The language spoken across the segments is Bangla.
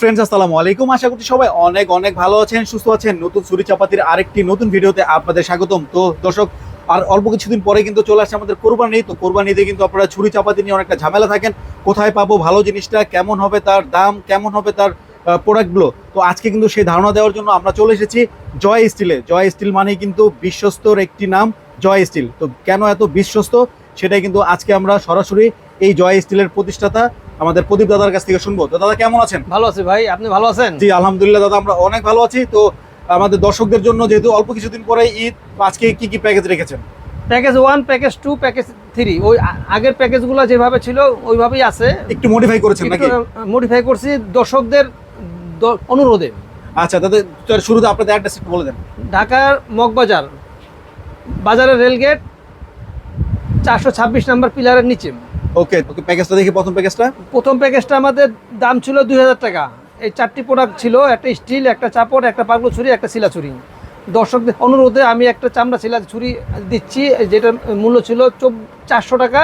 ফ্রেন্ডস আসসালামু আলাইকুম। আশা করছি সবাই অনেক অনেক ভালো আছেন, সুস্থ আছেন। নতুন সুরি চাপাতির আরেকটি নতুন ভিডিওতে আপনাদের স্বাগতম। তো দর্শক, আর অল্প কিছুদিন পরে কিন্তু চলে আসছে আমাদের কোরবানি। তো কোরবানিতে কিন্তু আপনারা ছুরি চাপাতি নিয়ে অনেকটা ঝামেলা থাকেন। কোথায় পাবো, ভালো জিনিসটা, কেমন হবে তার দাম, কেমন হবে তার প্রোডাক্টগুলো তো আজকে কিন্তু সেই ধারণা দেওয়ার জন্য আমরা চলে এসেছি জয় স্টিলে জয় স্টিল মানে কিন্তু বিশ্বস্তর একটি নাম, জয় স্টিল। তো কেন এত বিশ্বস্ত? সেটাই কিন্তু আজকে আমরা সরাসরি এই জয় স্টিলের প্রতিষ্ঠাতা আমাদের প্রদীপ দাদার কাছ থেকে শুনব। তো দাদা কেমন আছেন? ভালো আছি ভাই আপনি ভালো আছেন? জি আলহামদুলিল্লাহ দাদা আমরা অনেক ভালো আছি। তো আমাদের দর্শকদের জন্য যেহেতু অল্প কিছুদিন পরে ঈদ আজকে কি কি প্যাকেজ রেখেছেন? Package one package two package three ওই আগের প্যাকেজগুলো যেভাবে ছিল ওইভাবেই আছে। একটু মডিফাই করেছেন নাকি? মডিফাই করছি দর্শকদের অনুরোধে। আচ্ছা দাদা শুরুতে আপনাদের অ্যাড্রেস একটু বলে দেন। ঢাকার মগবাজার বাজারের রেলগেট চারশো ছাব্বিশ নাম্বার পিলারের নিচে। ওকে ওকে প্যাকেজটা দেখি প্রথম প্যাকেজটা প্রথম প্যাকেজটা আমাদের দাম ছিল দুই হাজার টাকা। এই চারটি প্রোডাক্ট ছিল একটা স্টিল একটা চাপড় একটা পাগলো ছুরি একটা শিলা ছুরি। দর্শকদের অনুরোধে আমি একটা চামড়া শিলা ছুরি দিচ্ছি যেটার মূল্য ছিল চারশো টাকা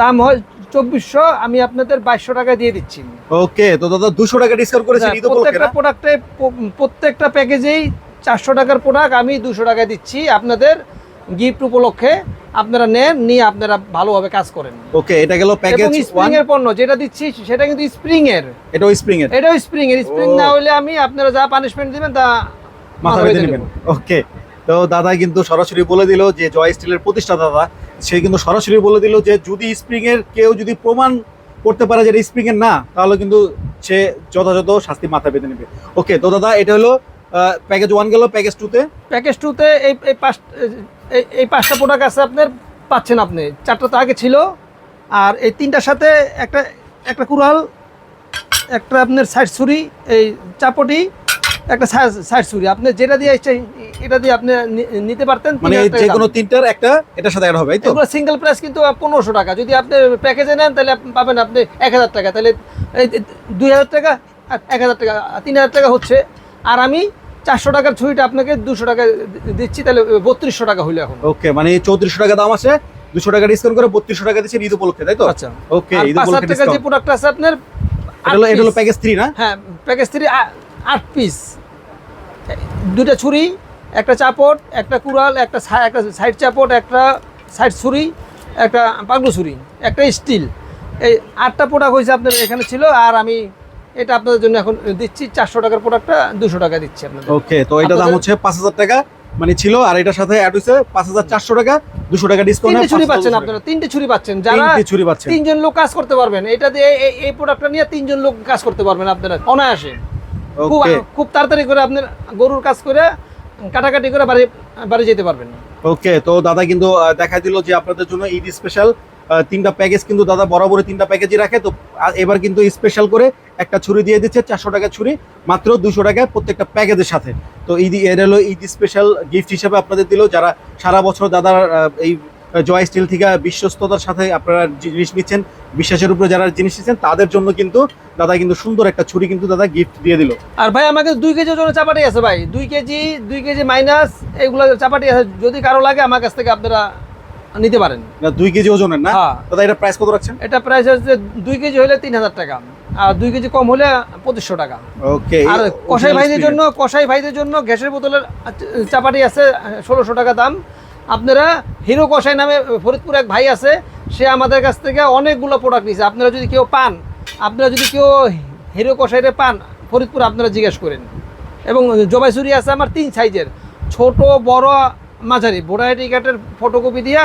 দাম হয় চব্বিশশো আমি আপনাদের বাইশশো টাকা দিয়ে দিচ্ছি। ওকে তো দাদা দুশো টাকা ডিসকাউন্ট করেছেন ঈদ প্রত্যেকটা প্রোডাক্টে প্রত্যেকটা প্যাকেজেই চারশো টাকার প্রোডাক্ট আমি দুশো টাকা দিচ্ছি আপনাদের গিফট উপলক্ষে আপনারা নেন নিয়ে আপনারা ভালোভাবে কাজ করেন। ওকে এটা গেল প্যাকেজ স্প্রিং এর পণ্য যেটা দিচ্ছি সেটা কিন্তু স্প্রিং এর এটাও স্প্রিং এর এটাও স্প্রিং এর স্প্রিং না হলে আমি আপনারা যা পানিশমেন্ট দিবেন তা মাথা বেঁধে নেবেন। ওকে তো দাদা কিন্তু সরাসরি বলে দিল যে জয় স্টিলের প্রতিষ্ঠাতা দাদা। সে কিন্তু সরাসরি বলে দিল যে যদি স্প্রিং এর কেউ যদি প্রমাণ করতে পারে যে এটা স্প্রিং এর না তাহলে কিন্তু সে যথাযথ শাস্তি মাথা বেঁধে নেবে। ওকে তো দাদা এটা হলো প্যাকেজ ওয়ান গেল প্যাকেজ টুতে প্যাকেজ টুতে এই পাঁচ এই- এই পাঁচটা প্রোডাক্ট আছে আপনার পাচ্ছেন আপনি। চারটা তো আগে ছিল। আর এই তিনটার সাথে একটা একটা কুড়াল একটা আপনার সাইড ছুরি এই চাপটি একটা সাইড ছুরি। আপনি যেটা দিয়ে ইচ্ছে এটা দিয়ে আপনি নিতে পারতেন মানে যে কোনো তিনটার একটা এটার সাথে অ্যাড হবে তো? এগুলো সিঙ্গেল প্রাইস কিন্তু পনেরোশো টাকা। যদি আপনি প্যাকেজে নেন তাহলে পাবেন আপনি এক হাজার টাকা। তাহলে এই দুই হাজার টাকা আর এক হাজার টাকা তিন হাজার টাকা হচ্ছে। আর আমি চারশো টাকার ছুরিটা আপনাকে দুশো টাকা দিচ্ছি তাহলে বত্রিশশো টাকা হইল এখন। ওকে মানে চৌত্রিশশো টাকা দাম আছে দুশো টাকা ডিসকাউন্ট করে বত্রিশশো টাকা দিচ্ছে ঈদ উপলক্ষে তাই তো? আচ্ছা। ওকে ঈদ উপলক্ষে টাকা যে ডিসকাউন্ট প্রোডাক্ট আছে আপনার এটা হলো এটা হলো প্যাকেজ থ্রি না? হ্যাঁ প্যাকেজ থ্রি আট পিস দুটা ছুরি একটা চাপট একটা কুড়াল একটা একটা সাইড চাপট একটা সাইড ছুরি একটা পাগলু ছুরি একটা স্টিল এই আটটা প্রোডাক্ট হয়েছে আপনার এখানে ছিল আর আমি এটা আপনাদের জন্য এখন দিচ্ছি চারশো টাকার প্রোডাক্টটা দুশো টাকা দিচ্ছি আপনাদের। ওকে তো এটা দাম হচ্ছে পাঁচ হাজার টাকা মানে ছিল আর এটার সাথে অ্যাড হাজার চারশো টাকা দুশো টাকা ডিসকাউন্ট তিনটে ছুরি পাচ্ছেন আপনারা তিনটে ছুরি পাচ্ছেন। যারা ছুরি পাচ্ছেন। তিনজন লোক কাজ করতে পারবেন এটা দিয়ে এই- প্রোডাক্টটা নিয়ে তিনজন লোক কাজ করতে পারবেন আপনারা অনায়াসে। খুব খুব তাড়াতাড়ি করে আপনার গরুর কাজ করে কাটাকাটি করে বাড়ি বাড়ি যেতে পারবেন। ওকে তো দাদা কিন্তু দেখা দিল যে আপনাদের জন্য ঈদ স্পেশাল তিনটা প্যাকেজ কিন্তু দাদা বরাবরই তিনটা প্যাকেজই রাখে। তো এবার কিন্তু স্পেশাল করে একটা ছুরি দিয়ে দিচ্ছে, চারশো টাকা ছুরি, মাত্র দুশো টাকায় প্রত্যেকটা প্যাকেজের সাথে। তো ঈদ এর হলো ঈদ স্পেশাল গিফট হিসাবে আপনাদের দিল। যারা সারা বছর দাদার এই জয় স্টিল থেকে বিশ্বস্ততার সাথে আপনারা জিনিস নিচ্ছেন, বিশ্বাসের উপরে যারা জিনিস নিচ্ছেন, তাদের জন্য কিন্তু দাদা কিন্তু সুন্দর একটা ছুরি কিন্তু দাদা গিফট দিয়ে দিল। আর ভাই, আমাকে দুই কেজি ওজনের চাপাটি আছে ভাই। দুই কেজি দুই কেজি মাইনাস এগুলো চাপাটি আছে। যদি কারও লাগে আমার কাছ থেকে আপনারা নিতে পারেন। দুই কেজি ওজনের না? হ্যাঁ। দাদা এটা প্রাইস কত রাখছেন? এটা প্রাইস হচ্ছে দুই কেজি হলে তিন হাজার টাকা আর দুই কেজি কম হলে পঁচিশশো টাকা। ওকে আর কষাই ভাইদের জন্য কষাই ভাইদের জন্য গ্যাসের বোতলের চাপাটি আছে ষোলোশো টাকা দাম। আপনারা হিরো কষাই নামে ফরিদপুর এক ভাই আছে সে আমাদের কাছ থেকে অনেকগুলো প্রোডাক্ট নিয়েছে আপনারা যদি কেউ পান আপনারা যদি কেউ হিরো কষাইরে পান ফরিদপুর আপনারা জিজ্ঞেস করেন। এবং জবাইছুরি আছে আমার তিন সাইজের ছোট বড় মাঝারি। ভোটার কার্ডের ফটোকপি দিয়া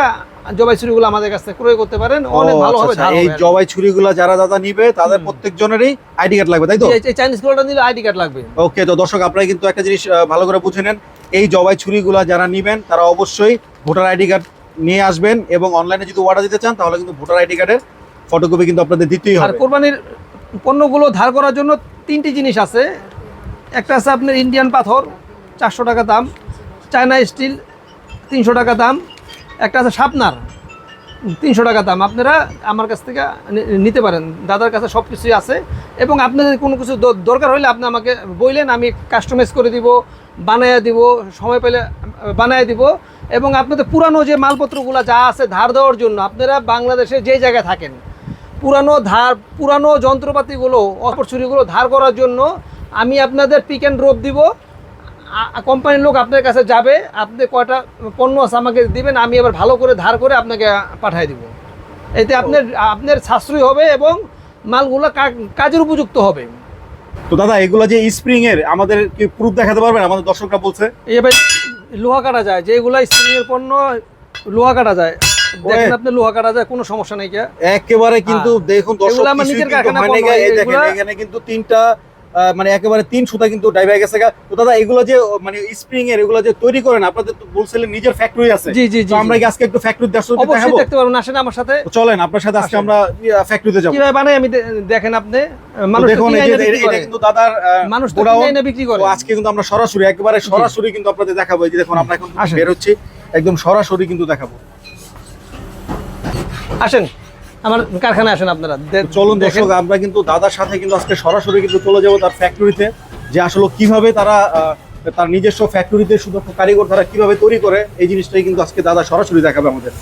জবাই ছুরিগুলো আমাদের কাছ ক্রয় করতে পারেন। অনেক ভালো আচ্ছা, হবে আচ্ছা। এই। জবাই ছুরিগুলো যারা দাদা নিবে তাদের হুম। প্রত্যেক জনেরই আইডি কার্ড লাগবে তাই তো? এই- চাইনিজ গুলোটা নিলে আইডি কার্ড লাগবে। ওকে তো দর্শক আপনারা কিন্তু একটা জিনিস ভালো করে বুঝে নেন। এই জবাই ছুরিগুলো যারা নিবেন তারা অবশ্যই ভোটার আইডি কার্ড নিয়ে আসবেন এবং অনলাইনে যদি অর্ডার দিতে চান তাহলে কিন্তু ভোটার আইডি কার্ডের ফটোকপি কিন্তু আপনাদের দিতেই হবে। আর কোরবানির পণ্যগুলো ধার করার জন্য তিনটি জিনিস আছে। একটা আছে আপনার ইন্ডিয়ান পাথর চারশো টাকা দাম। চায়না স্টিল তিনশো টাকা দাম, একটা আছে শাপনার। তিনশো টাকা দাম। আপনারা আমার কাছ থেকে নিতে পারেন। দাদার কাছে সব কিছুই আছে। এবং আপনাদের কোনো কিছু দরকার হলে আপনি আমাকে বললেন আমি কাস্টমাইজ করে দিব বানাইয়া দিব, সময় পেলে, বানায় দিব। এবং আপনাদের পুরানো যে মালপত্রগুলো যা আছে ধার দেওয়ার জন্য আপনারা বাংলাদেশে যে জায়গায় থাকেন, পুরানো ধার, পুরানো যন্ত্রপাতিগুলো অপর ছুরিগুলো ধার করার জন্য আমি আপনাদের পিক অ্যান্ড ড্রপ দিব। কোম্পানির লোক আপনার কাছে যাবে আপনি কয়টা পণ্য আছে আমাকে দিবেন আমি এবার ভালো করে ধার করে আপনাকে পাঠিয়ে দিব। এতে আপনার আপনার সাশ্রয়ী হবে এবং মালগুলো কাজের উপযুক্ত হবে। তো দাদা এগুলো যে স্প্রিং এর আমাদের কি প্রুফ দেখাতে পারবেন? আমাদের দর্শকরা বলছে। এবার লোহা কাটা যায় যেগুলো স্প্রিংয়ের পণ্য লোহা কাটা যায়। দেখেন আপনি লোহা কাটা যায় কোনো সমস্যা নেই কে। একেবারে কিন্তু দেখুন দর্শক হ্যাঁ। এই দেখেন এখানে কিন্তু তিনটা মানে একেবারে তিন সুতা কিন্তু ডাইভা গেছে তো দাদা এগুলো যে মানে স্প্রিং এর এগুলো যে তৈরি করেন আপনাদের তো বলছিলেন নিজের ফ্যাক্টরি আছে। জি জি আমরা কি আজকে একটু ফ্যাক্টরি অবশ্যই দেখাবো? দেখতে পারবেন আসেন আমার সাথে। চলেন আপনার সাথে আজকে আমরা ফ্যাক্টরিতে যাব। কীভাবে বানাই আমি দেখেন আপনি। মানুষ দেখুন এটা কিন্তু দাদার মানুষ তো কিনে বিক্রি করে। তো আজকে কিন্তু আমরা সরাসরি একেবারে সরাসরি কিন্তু আপনাদের দেখাবো। এই যে দেখুন আমরা এখন। বের হচ্ছি। একদম সরাসরি কিন্তু দেখাবো। আসেন। আমার কারখানায় আসেন আপনারা। চলুন দেখেন। দর্শক আমরা কিন্তু দাদার সাথে কিন্তু আজকে সরাসরি কিন্তু চলে যাব তার ফ্যাক্টরিতে যে আসলে কীভাবে তারা তার নিজস্ব ফ্যাক্টরিতে শুধু কারিগর তারা কীভাবে তৈরি করে এই জিনিসটাই কিন্তু আজকে দাদা সরাসরি দেখাবে আমাদের।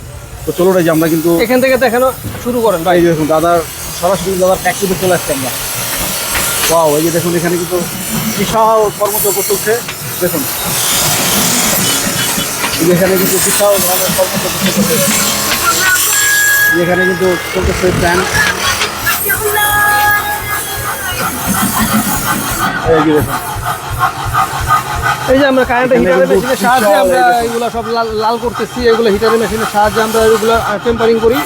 তো চলুন এই যে আমরা কিন্তু এখান থেকে দেখানো শুরু করেন ভাই। দেখুন দাদার সরাসরি দাদার ফ্যাক্টরিতে চলে আসছি আমরা। ওয়াও এই যে দেখুন এখানে কিন্তু বিশাল কর্মযজ্ঞ চলছে। দেখুন। এখানে কিন্তু বিশাল ধরনের কর্মযজ্ঞ চলতেছে এই যে এখানে কিন্তু চলতেছে এই যে আমরা কারেন্টের হিটারের মেশিনের সাহায্যে আমরা এই দেখুন। এগুলো সব লাল লাল করতেছি এগুলো হিটারের মেশিনের সাহায্যে আমরা এগুলো টেম্পারিং করি।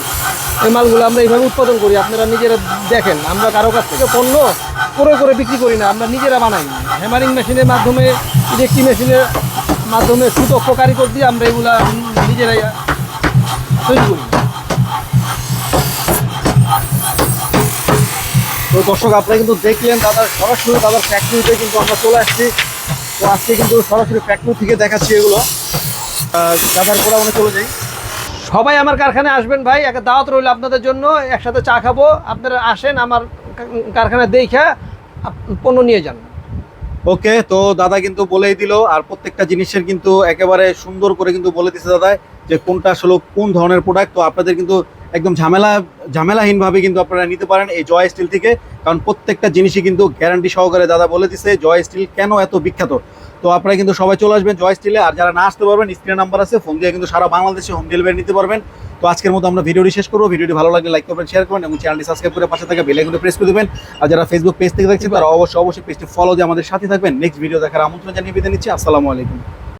এই মালগুলো আমরা এইভাবে উৎপাদন করি আপনারা নিজেরা দেখেন আমরা কারও কাছ থেকে পণ্য করে করে বিক্রি করি না আমরা নিজেরা বানাই। হ্যামারিং মেশিনের মাধ্যমে ইলেকট্রিক মেশিনের মাধ্যমে সুদক্ষ কারিগর দিয়ে আমরা এগুলা নিজেরাই তৈরি করি। তো দর্শক, আপনারা কিন্তু দেখলেন দাদার সরাসরি, দাদার ফ্যাক্টরিতে কিন্তু আমরা চলে আসছি। তো আজকে কিন্তু সরাসরি ফ্যাক্টরি থেকে দেখাচ্ছি এগুলো। দাদার আমরা চলে যাই। সবাই আমার কারখানায় আসবেন ভাই, একটা দাওয়াত রইল আপনাদের জন্য, একসাথে চা খাব। আপনারা আসেন আমার কা- কারখানায় দেখা পণ্য নিয়ে যান। ওকে, তো দাদা কিন্তু বলেই দিল, আর প্রত্যেকটা জিনিসের কিন্তু একেবারে সুন্দর করে কিন্তু বলে দিচ্ছে দাদা যে কোনটা আসলে কোন ধরনের প্রোডাক্ট তো আপনাদের কিন্তু একদম ঝামেলা, ঝামেলাহীনভাবে কিন্তু আপনারা নিতে পারেন এই জয় স্টিল থেকে। কারণ প্রত্যেকটা জিনিসই কিন্তু গ্যারান্টি সহকারে দাদা বলে দিচ্ছে জয় স্টিল কেন এত বিখ্যাত? তো আপনারা কিন্তু সবাই চলে আসবেন জয় স্টিলে। আর যারা না আসতে পারবেন স্ক্রিন নাম্বার আছে ফোন দিয়ে কিন্তু সারা বাংলাদেশে হোম ডেলিভারি নিতে পারবেন। তো আজকের মতো আমরা ভিডিওটি শেষ করব। ভিডিওটি ভালো লাগলে লাইক করবেন শেয়ার করবেন এবং চ্যানেলটি সাবস্ক্রাইব করে পাশে থাকা বেল আইকনটি প্রেস করে দেবেন। আর যারা ফেসবুক পেজ থেকে দেখছেন, তারা অবশ্যই অবশ্যই পেজটি ফলো দিয়ে আমাদের সাথে থাকবেন। নেক্সট ভিডিও দেখার আমন্ত্রণ জানিয়ে বিদায় নিচ্ছি। আসসালামু আলাইকুম।